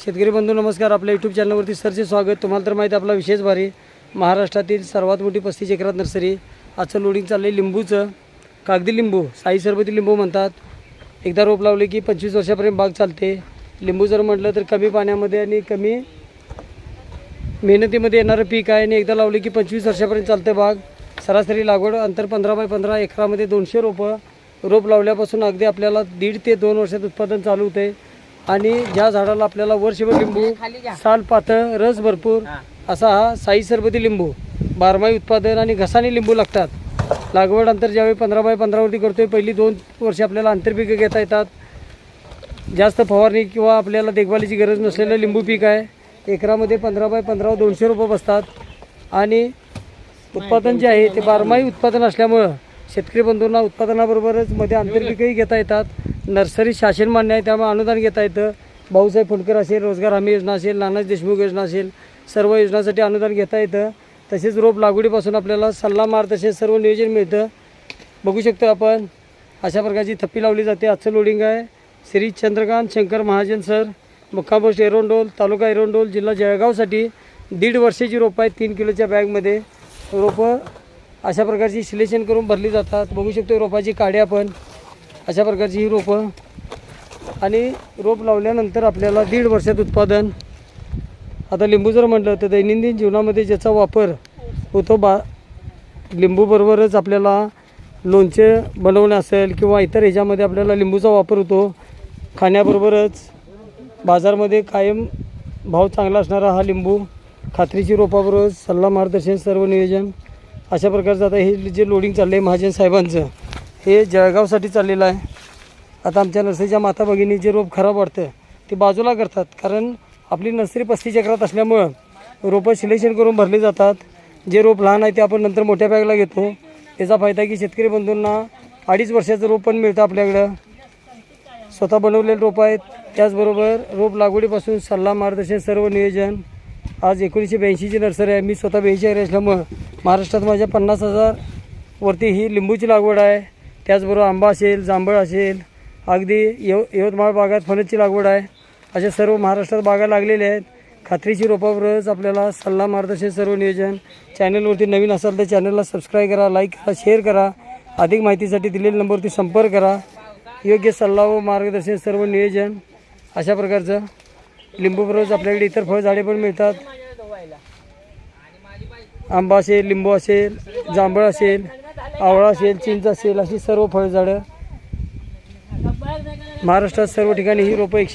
शेतकरी बंधू नमस्कार. आपल्या यूट्यूब चॅनलवरती सरचे स्वागत. तुम्हाला तर माहिती आपला विशेष भारी. महाराष्ट्रातील सर्वात मोठी पस्तीस एकरात नर्सरी. आजचं लोडिंग चाललं आहे लिंबूचं. कागदी लिंबू साई सरबती लिंबू म्हणतात. एकदा रोप लावले की पंचवीस वर्षापर्यंत बाग चालते. लिंबू जर म्हटलं तर कमी पाण्यामध्ये आणि कमी मेहनतीमध्ये येणारं पीक आहे आणि एकदा लावले की पंचवीस वर्षापर्यंत चालते बाग. सरासरी लागवड अंतर पंधरा बाय पंधरा एकरामध्ये दोनशे रोपं रोप लावल्यापासून अगदी आपल्याला दीड ते दोन वर्षात उत्पादन चालू होते. आणि ज्या झाडाला आपल्याला वर्षभर लिंबू साल पातळ रस भरपूर असा हा साई सरबती लिंबू बारमाही उत्पादन आणि घसाने लिंबू लागतात. लागवड अंतर ज्यावेळी पंधरा बाय पंधरावरती करतोय पहिली दोन वर्षे आपल्याला आंतरपिकं घेता येतात. जास्त फवारणी किंवा आपल्याला देखभालीची गरज नसलेलं लिंबू पीक आहे. एकरामध्ये पंधरा बाय पंधरा दोनशे रुपये बसतात. आणि उत्पादन जे आहे ते बारमाही उत्पादन असल्यामुळं शेतकरी बंधूंना उत्पादनाबरोबरच मध्ये आंतरपिकंही घेता येतात. नर्सरी शासन मान्य आहे त्यामुळे अनुदान घेता येतं. भाऊसाहेब फुंडकर असेल रोजगार हमी योजना असेल नानाज देशमुख योजना असेल सर्व योजनासाठी अनुदान घेता येतं. तसेच रोप लागवडीपासून आपल्याला सल्ला मार्गदर्शन सर्व नियोजन मिळतं. बघू शकतो आपण अशा प्रकारची थप्पी लावली जाते. आजचं लोडिंग आहे. श्री चंद्रकांत शंकर महाजन सर मुक्काम पोस्ट एरोंडोल तालुका एरोंडोल जिल्हा जळगावसाठी दीड वर्षाची रोपं आहेत तीन किलोच्या बॅगमध्ये. रोपं अशा प्रकारची सिलेक्शन करून भरली जातात. बघू शकतो रोपाची काड्या आपण. अशा प्रकारची ही रोपं. आणि रोप लावल्यानंतर आपल्याला दीड वर्षात उत्पादन. आता लिंबू जर म्हटलं तर दैनंदिन जीवनामध्ये ज्याचा वापर होतो बा लिंबूबरोबरच आपल्याला लोणचे बनवणे असेल किंवा इतर ह्याच्यामध्ये आपल्याला लिंबूचा वापर होतो. खाण्याबरोबरच बाजारमध्ये कायम भाव चांगला असणारा हा लिंबू खात्रीची रोपाबरोबर सल्ला मार्गदर्शन सर्व नियोजन अशा प्रकारचं आता हे जे लोडिंग चाललं आहे महाजन साहेबांचं. हे जळगावसाठी चाललेलं आहे. आता आमच्या नर्सरीच्या माता भगिनी जे रोप खराब वाटतं ते बाजूला करतात. कारण आपली नर्सरी पस्ती चक्रात असल्यामुळं रोपं सिलेक्शन करून भरली जातात. जे रोप लहान आहे ते आपण नंतर मोठ्या बॅगला घेतो. त्याचा फायदा की शेतकरी बंधूंना अडीच वर्षाचं रोप पण मिळतं आपल्याकडं. स्वतः बनवलेले रोपं आहेत. त्याचबरोबर रोप लागवडीपासून सल्ला मार्गदर्शन सर्व नियोजन. आज एकोणीसशे ब्याऐंशीची नर्सरी आहे. मी स्वतः ब्याऐंशी आहे असल्यामुळं महाराष्ट्रात माझ्या पन्नास हजार वरती ही लिंबूची लागवड आहे. त्याचबरोबर आंबा असेल जांभळ असेल अगदी यव यवतमाळ भागात फणसची लागवड आहे. अशा सर्व महाराष्ट्रात बागा लागलेल्या आहेत. खात्रीची रोपावरच आपल्याला सल्ला मार्गदर्शन सर्व नियोजन चॅनलवरती नवीन असाल तर चॅनलला सबस्क्राईब करा लाईक करा शेअर करा. अधिक माहितीसाठी दिलेल्या नंबरवरती संपर्क करा. योग्य सल्ला व मार्गदर्शन सर्व नियोजन अशा प्रकारचं लिंबूबरोबरच आपल्याकडे इतर फळझाडे पण मिळतात. आंबा असेल लिंबू असेल जांभळ असेल आवळा असेल चिंच असेल अशी सर्व फळझाडं. महाराष्ट्रात सर्व ठिकाणी ही रोपं एकशे